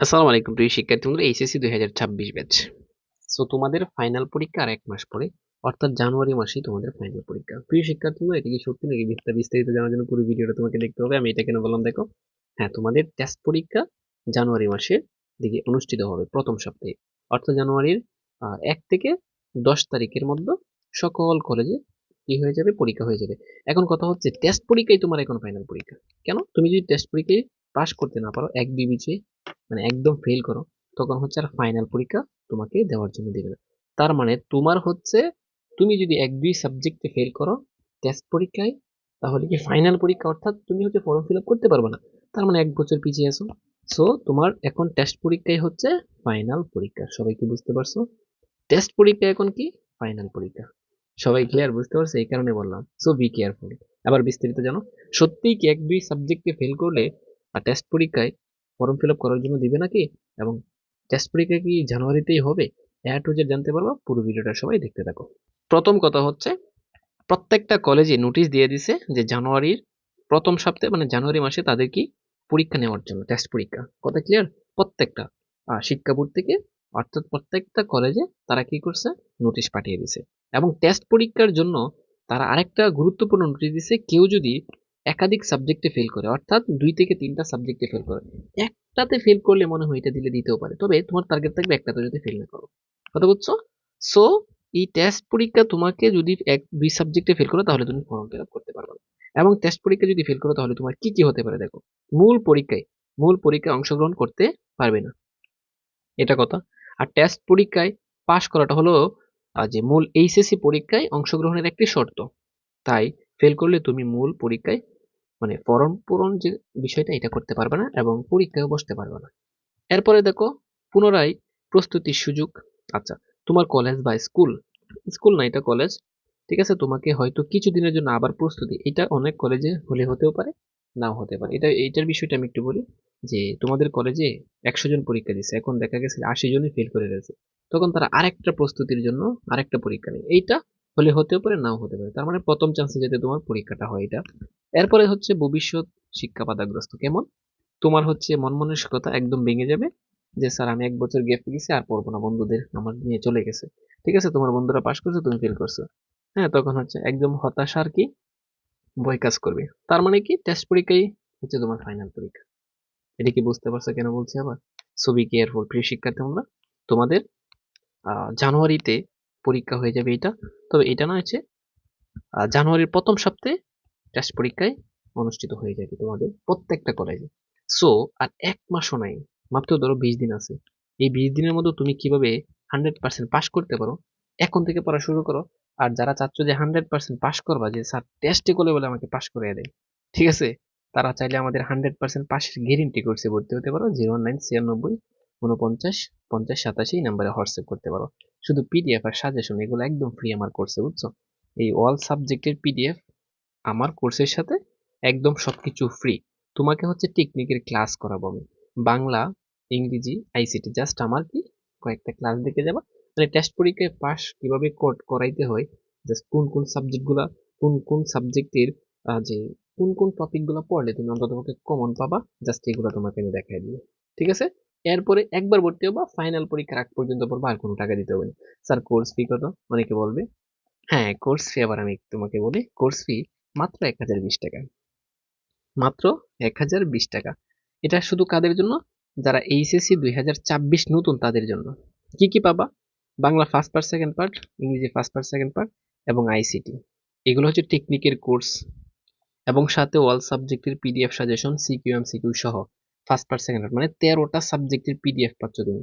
আসসালামু আলাইকুম প্রিয় শিক্ষার্থী বন্ধুরা, এইচএসসি দুই হাজার ছাব্বিশ ব্যাচ। সো তোমাদের ফাইনাল পরীক্ষা আর এক মাস পরে, অর্থাৎ জানুয়ারি মাসেই তোমাদের ফাইনাল পরীক্ষা। প্রিয় শিক্ষার্থী বন্ধুরা এটা কি সত্যি নাকি বিস্তার বিস্তারিত জানার জন্য পুরো ভিডিওটা তোমাকে দেখতে হবে। আমি এটা কেন বললাম, দেখো। হ্যাঁ তোমাদের টেস্ট পরীক্ষা জানুয়ারি মাসের দিকে অনুষ্ঠিত হবে প্রথম সপ্তাহে। অর্থাৎ জানুয়ারির এক থেকে দশ তারিখের মধ্যে সকল কলেজে কি হয়ে যাবে? পরীক্ষা হয়ে যাবে। এখন কথা হচ্ছে টেস্ট পরীক্ষাই তোমার এখন ফাইনাল পরীক্ষা। কেন? তুমি যদি টেস্ট পরীক্ষায় পাশ করতে না পারো, এক বিবিচে মানে একদম ফেল করো, তখন হচ্ছে আর ফাইনাল পরীক্ষা তোমাকে দেওয়ার জন্য দিবে। না তার মানে তোমার হচ্ছে তুমি যদি এক দুই সাবজেক্টে ফেল করো টেস্ট পরীক্ষায়, তাহলে কি ফাইনাল পরীক্ষা অর্থাৎ তুমি হচ্ছে ফর্ম ফিল আপ করতে পারবে না, তার মানে এক বছর পিছিয়ে আসো সো তোমার এখন টেস্ট পরীক্ষাই হচ্ছে ফাইনাল পরীক্ষা, সবাই কি বুঝতে পারছ? টেস্ট পরীক্ষা এখন কি? ফাইনাল পরীক্ষা। সবাই ক্লিয়ার বুঝতে পারছ? এই কারণে বললাম। সো বি কেয়ারফুল আবার বিস্তারিত জানো? সত্যিই কি এক দুই সাবজেক্টে ফেল করলে আর টেস্ট পরীক্ষায় ফর্ম ফিল আপ করার জন্য দিবে নাকি? এবং টেস্ট পরীক্ষা কি জানুয়ারিতেই হবে? এ টু জেড জানতে পারব, পুরো ভিডিওটা সবাই দেখতে থাকো। প্রথম কথা হচ্ছে, প্রত্যেকটা কলেজে নোটিশ দিয়ে দিছে যে জানুয়ারির প্রথম সপ্তাহে মানে জানুয়ারি মাসে তাদের কি পরীক্ষা নেওয়ার জন্য টেস্ট পরীক্ষা। কথা ক্লিয়ার প্রত্যেকটা। শিক্ষা বোর্ড থেকে, অর্থাৎ প্রত্যেকটা কলেজে তারা কি করছে? নোটিশ পাঠিয়ে দিছে। এবং টেস্ট পরীক্ষার জন্য তারা আরেকটা গুরুত্বপূর্ণ নোটিশ দিছে, কেউ যদি একাধিক সাবজেক্টে ফেল করে, অর্থাৎ দুই থেকে তিনটা সাবজেক্টে ফেল করে। একটাতে ফেল করলে মনে হয় এটা দিলে দিতেও পারে, তবে তোমার টার্গেট থাকবে একটাতে যদি ফেল না করো। কথা বুঝছ? সো এই টেস্ট পরীক্ষা তোমাকে যদি এক, দুই সাবজেক্টে ফেল করো, তাহলে তুমি ফর্ম ফিল আপ করতে পারবে না। এবং টেস্ট পরীক্ষা যদি ফেল করো, তাহলে তোমার কি কি হতে পারে দেখো? মূল পরীক্ষায় মূল পরীক্ষায় অংশগ্রহণ করতে পারবে না। এটা কথা। আর টেস্ট পরীক্ষায় পাশ করাটা হলো যে মূল এইচএসসি পরীক্ষায় অংশগ্রহণের একটি শর্ত। তাই ফেল করলে তুমি মূল পরীক্ষায় মানে ফর্ম পূরণ যে বিষয়টা, এটা করতে পারবে না এবং পরীক্ষায় বসতে পারবে না। এরপরে দেখো, পুনরায় প্রস্তুতির সুযোগ। আচ্ছা তোমার কলেজ বা স্কুল স্কুল না, এটা কলেজ ঠিক আছে, তোমাকে হয়তো কিছুদিনের জন্য আবার প্রস্তুতি। এটা অনেক কলেজে হলে হতেও পারে, নাও হতে পারে। এটা এইটার বিষয়টা আমি একটু বলি যে, তোমাদের কলেজে একশো জন পরীক্ষা দিচ্ছে এখন দেখা গেছে আশি জনই ফেল করে রয়েছে। তখন তারা আরেকটা প্রস্তুতির জন্য আরেকটা পরীক্ষা নেয়। এইটা হলে হতেও পারে, নাও হতে পারে। তার মানে প্রথম চান্সে যাতে তোমার পরীক্ষাটা হয় এটা। এরপরে হচ্ছে ভবিষ্যৎ শিক্ষা বাধাগ্রস্ত কেমন? তোমার হচ্ছে মন মানসিকতা একদম ভেঙে যাবে যে, স্যার, আমি এক বছর গ্যাপ গেছি, আর পড়ব না। বন্ধুদের আমার নিয়ে চলে গেছে। ঠিক আছে, তোমার বন্ধুরা পাশ করছে, তুমি ফেল করছ। হ্যাঁ তখন হচ্ছে একদম হতাশার কি বই কাজ করবে। তার মানে কি? টেস্ট পরীক্ষাই হচ্ছে তোমার ফাইনাল পরীক্ষা। এটা কি বুঝতে পারছ কেন বলছি আবার? ছবি কেয়ারফুল প্রিয় শিক্ষার্থী আমরা তোমাদের জানুয়ারিতে পরীক্ষা হয়ে যাবে এটা। তবে এটা না হচ্ছে জানুয়ারির প্রথম সপ্তাহে টেস্ট পরীক্ষায় অনুষ্ঠিত হয়ে যাবে তোমাদের প্রত্যেকটা কলেজে সো আর এক মাসও নাই, মাত্র ধরো বিশ দিন আছে। এই বিশ দিনের মধ্যে তুমি কীভাবে হান্ড্রেড পার্সেন্ট পাস করতে পারো, এখন থেকে পড়া শুরু করো। আর যারা চাচ্ছ যে হান্ড্রেড পার্সেন্ট পাস করবা, যে স্যার টেস্টে করলে বলে আমাকে পাস করে দেয়, ঠিক আছে? তারা চাইলে আমাদের হান্ড্রেড পার্সেন্ট পাসের গ্যারেন্টি করছে ভর্তি হতে পারো জিরো নাইন ছিয়ানব্বই উনপঞ্চাশ পঞ্চাশ সাতাশি এই নাম্বারে হোয়াটসঅ্যাপ করতে পারো। শুধু পিডিএফ আর সাজেশন এগুলো একদম ফ্রি আমার কোর্সে বুঝছ? এই অল সাবজেক্টের পিডিএফ আমার কোর্সের সাথে একদম সবকিছু ফ্রি তোমাকে হচ্ছে টেকনিকের ক্লাস করাবো আমি। বাংলা, ইংরেজি আইসিটি জাস্ট আমার কি? কয়েকটা ক্লাস দেখে যাবা। মানে টেস্ট পরীক্ষায় পাস কীভাবে কোড করাইতে হয়? জাস্ট কোন কোন সাবজেক্টগুলা কোন কোন সাবজেক্টের যে কোন কোন টপিকগুলো পড়লে তুমি অন্তত তোমাকে কমন পাবা জাস্ট এগুলো তোমাকে আমি দেখাই দিব। ঠিক আছে? এরপরে একবার ভর্তি হবা ফাইনাল পরীক্ষার আগ পর্যন্ত পড়বা, আর কোনো টাকা দিতে হবে না। স্যার কোর্স ফি কত? অনেকে বলবে হ্যাঁ কোর্স ফি আবার আমি তোমাকে বলি কোর্স ফি মাত্র এক হাজার বিশ টাকা। মাত্র এক হাজার বিশ টাকা। এটা শুধু কাদের জন্য? যারা এইচএসসি দুই হাজার ছাব্বিশ নতুন, তাদের জন্য। কি কি পাবা? Bangla first part second part ইংরেজি ফার্স্ট পার্ট সেকেন্ড পার্ট এবং আইসিটি এগুলো হচ্ছে টেকনিকের কোর্স এবং সাথে অল সাবজেক্টের PDF suggestion CQ M CQ সহ। ফার্স্ট পার্ট সেকেন্ড পার্ট মানে তেরোটা সাবজেক্টের পিডিএফ পাচ্ছ তুমি।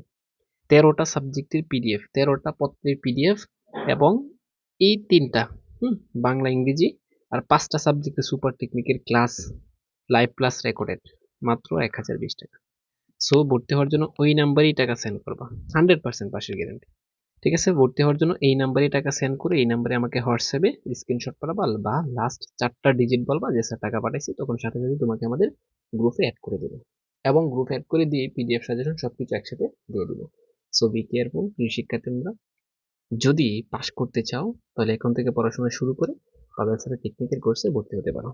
তেরোটা সাবজেক্টের পিডিএফ তেরোটা পত্রের পিডিএফ এবং এই তিনটা, হুম, বাংলা, ইংরেজি আর পাঁচটা সাবজেক্টে সুপার টেকনিকের ক্লাস লাইভ ক্লাস রেকর্ডেড মাত্র এক হাজার বিশ টাকা। সো ভর্তি হওয়ার জন্য ওই নাম্বারেই টাকা সেন্ড করবা। হান্ড্রেড পার্সেন্ট পাশের গ্যারান্টি ঠিক আছে? ভর্তি হওয়ার জন্য এই নাম্বারেই টাকা সেন্ড করে এই নাম্বারে আমাকে হোয়াটসঅ্যাপে স্ক্রিনশট পাঠাবা বা লাস্ট চারটা ডিজিট বলবা যে, স্যার, টাকা পাঠাইছি। তখন সাথে সাথে তোমাকে আমাদের গ্রুপে অ্যাড করে দেবে। এবং গ্রুপ অ্যাড করে দিয়ে পিডিএফ সাজেশন সব কিছু একসাথে দিয়ে দেবো। সো বি কেয়ারফুল শিক্ষার্থীরা যদি পাশ করতে চাও, তাহলে এখন থেকে পড়াশোনা শুরু করে পাবেল স্যারের টেকনিক্যাল কোর্সে ভর্তি হতে পারো।